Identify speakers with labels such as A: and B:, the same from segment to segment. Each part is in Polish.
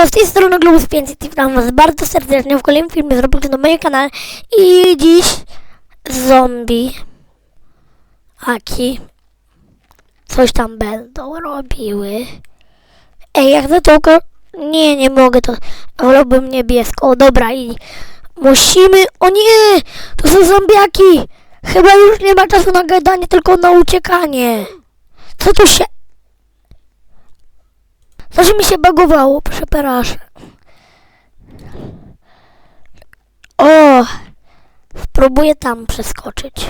A: Siemanko, z tej strony Globus 500 i witam was bardzo serdecznie w kolejnym filmie z Roblox na moim kanale i dziś zombie Aki coś tam będą robiły. Ej, jak za to Nie, nie mogę, to wolałbym niebieską. Dobra i musimy... O nie! To są zombiaki! Chyba już nie ma czasu na gadanie, tylko na uciekanie. Co tu się... Coś mi się bagowało, przepraszam. O! Spróbuję tam przeskoczyć.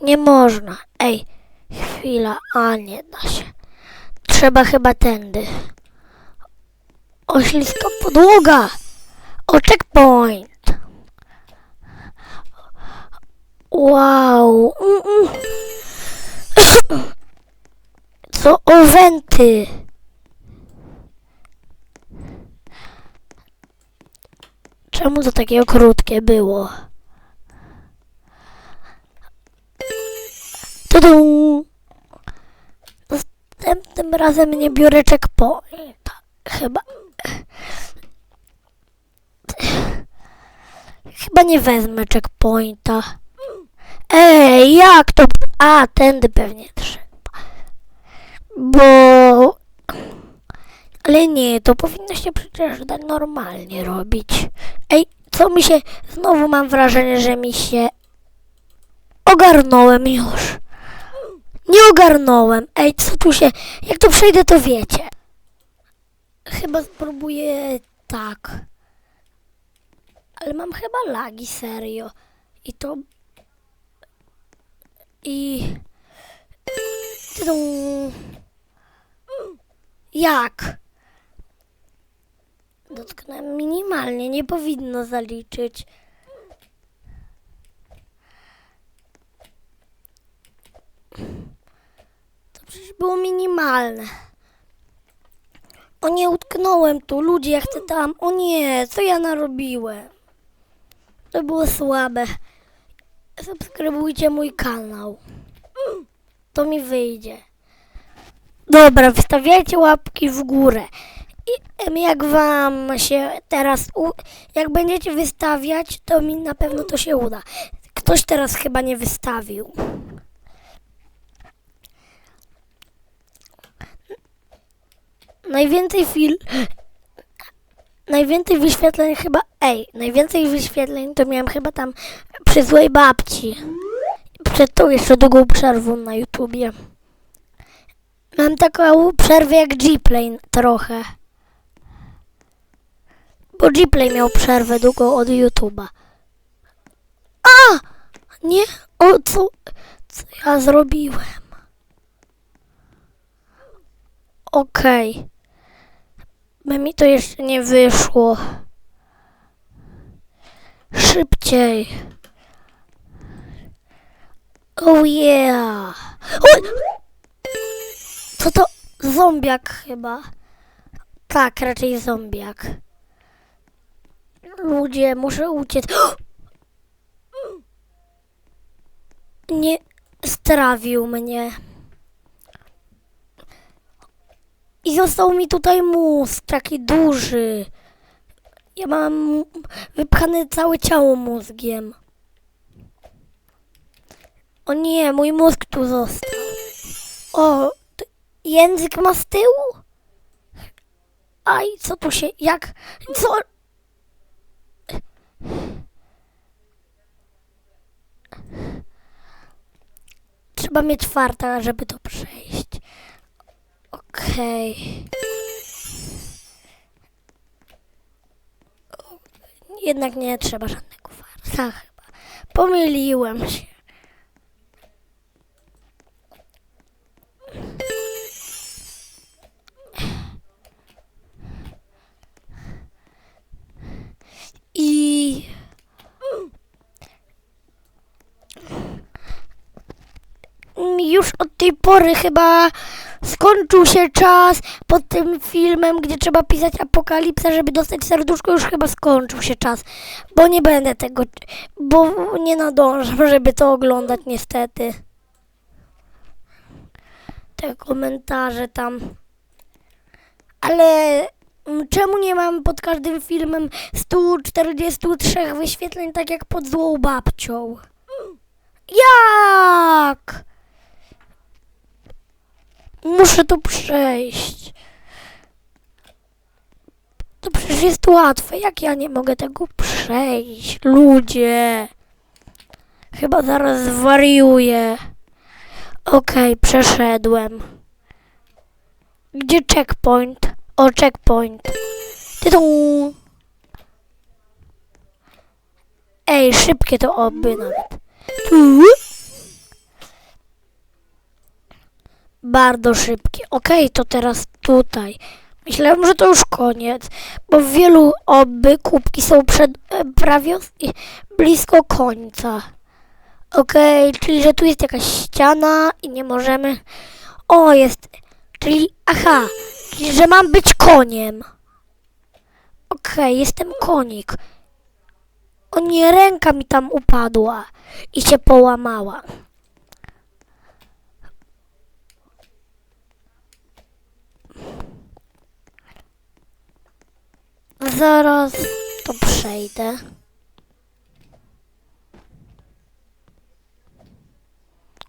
A: Nie można. Ej, chwila. A, nie da się. Trzeba chyba tędy. O, śliska podłoga! O, checkpoint! Wow! Mm, mm. Co o wenty? Czemu to takie krótkie było? Tudu! Następnym razem nie biorę checkpointa. Chyba. Chyba nie wezmę checkpointa. Ej, jak to? A, tędy pewnie trzeba. Bo... Ale nie, to powinno się przecież tak normalnie robić. Ej, co mi się... Znowu mam wrażenie, że mi się... Ogarnąłem już. Nie ogarnąłem. Ej, co tu się... Jak to przejdę, to wiecie. Chyba spróbuję tak. Ale mam chyba lagi, serio. I to... I... Tydą... Jak? Dotknąłem minimalnie, nie powinno zaliczyć. To przecież było minimalne. O nie, utknąłem tu, ludzie, ja chcę tam. O nie, co ja narobiłem? To było słabe. Subskrybujcie mój kanał. To mi wyjdzie. Dobra, wstawiajcie łapki w górę. Jak wam się teraz, jak będziecie wystawiać, to mi na pewno to się uda. Ktoś teraz chyba nie wystawił. Najwięcej fil... Najwięcej wyświetleń chyba... Ej, najwięcej wyświetleń to miałem chyba tam przy złej babci. Przed tą jeszcze długą przerwą na YouTubie. Mam taką przerwę jak G-Play trochę. Bo G-Play miał przerwę długą od YouTuba. A! Nie? O, co, co ja zrobiłem? Okej. By mi to jeszcze nie wyszło. Szybciej. Oh yeah. Oj! Co to? Zombiak chyba. Tak, raczej zombiak. Ludzie, muszę uciec. Nie strawił mnie. I został mi tutaj mózg, taki duży. Ja mam wypchane całe ciało mózgiem. O nie, mój mózg tu został. O, język ma z tyłu? Aj, co tu się, jak, co? Trzeba mieć farta, żeby to przejść. Okej. Jednak nie trzeba żadnego farta chyba. Pomyliłem się. I już od tej pory chyba skończył się czas pod tym filmem, gdzie trzeba pisać apokalipsę, żeby dostać serduszko, już chyba skończył się czas, bo nie będę tego, bo nie nadążam, żeby to oglądać niestety. Te komentarze tam. Ale Czemu nie mam pod każdym filmem 143 wyświetleń, tak jak pod złą babcią? Jak? Muszę to przejść. To przecież jest łatwe. Jak ja nie mogę tego przejść? Ludzie. Chyba zaraz zwariuję. Okej, przeszedłem. Gdzie checkpoint? O, checkpoint. Tytu. Ej, szybkie to oby nawet. Tu. Bardzo szybkie. Okej, to teraz tutaj. Myślałem, że to już koniec, bo w wielu oby kubki są przed, e, prawie blisko końca. Okej, czyli że tu jest jakaś ściana i nie możemy. O, jest. Czyli, aha, czyli że mam być koniem. Okej, jestem konik. O nie, ręka mi tam upadła i się połamała. Zaraz to przejdę.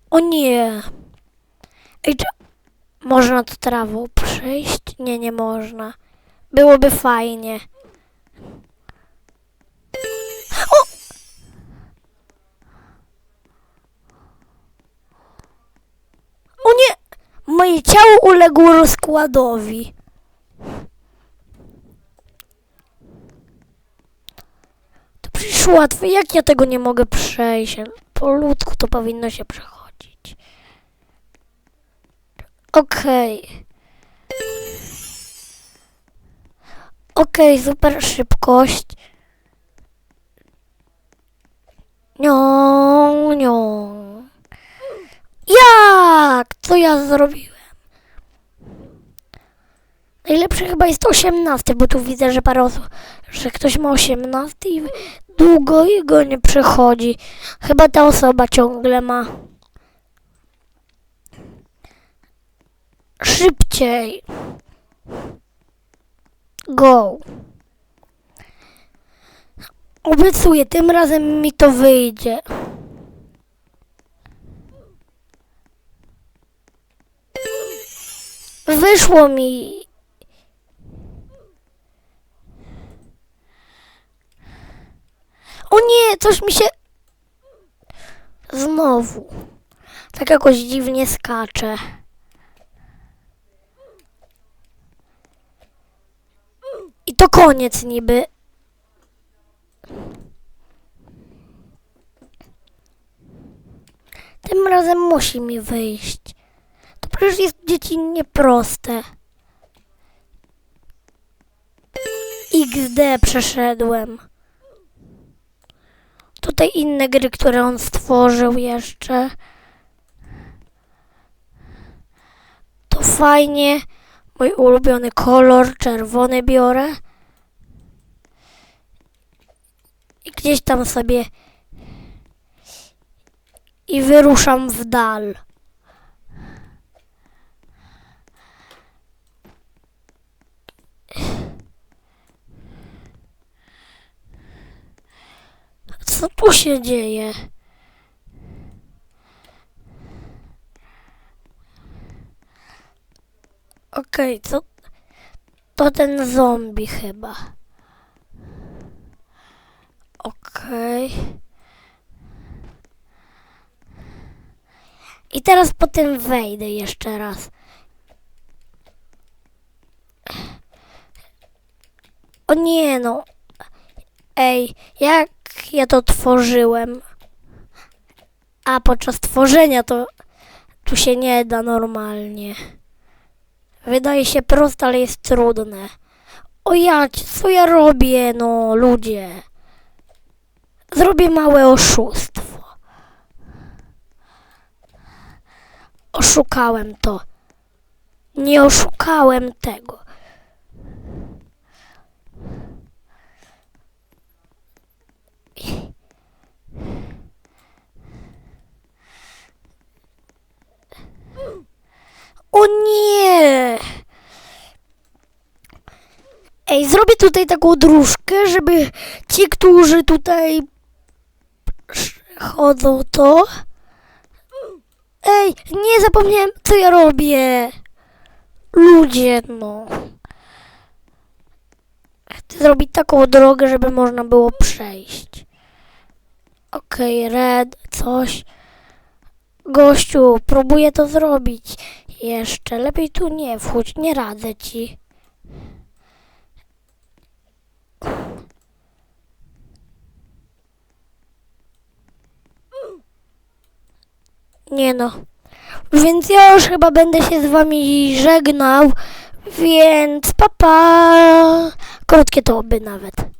A: O nie. Ej, czy można to trawą przejść? Nie, nie można. Byłoby fajnie. O! O nie! Moje ciało uległo rozkładowi. To przecież. Jak ja tego nie mogę przejść? Po ludzku to powinno się przechodzić. Okej. Okej, super szybkość. Nią, nią. Jak? Co ja zrobiłem? Chyba jest 18, bo tu widzę, że parę osób, że ktoś ma 18 i długo jego nie przechodzi. Chyba ta osoba ciągle ma. Szybciej. Go. Obiecuję, tym razem mi to wyjdzie. Wyszło mi. O nie, coś mi się. Znowu. Tak jakoś dziwnie skacze. I to koniec niby. Tym razem musi mi wyjść. To przecież jest dziecinnie proste. XD przeszedłem. Tutaj inne gry, które on stworzył jeszcze. To fajnie. Mój ulubiony kolor, czerwony biorę. I gdzieś tam sobie i wyruszam w dal. Co tu się dzieje? Okej, co? To ten zombie chyba. Okej. I teraz po tym wejdę jeszcze raz. O nie no. Ej, jak ja to tworzyłem? A podczas tworzenia to tu się nie da normalnie. Wydaje się proste, ale jest trudne. O ja, co ja robię, no ludzie? Zrobię małe oszustwo. Oszukałem to. Nie oszukałem tego. O nie! Ej, zrobię tutaj taką dróżkę, żeby ci, którzy tutaj chodzą, to... Ej, nie zapomniałem, co ja robię. Ludzie, no. Chcę zrobić taką drogę, żeby można było przejść. Okej, red, coś. Gościu, próbuję to zrobić. Jeszcze lepiej tu nie wchodź, nie radzę ci. Nie no. Więc ja już chyba będę się z wami żegnał. Więc papa. Krótkie to by nawet.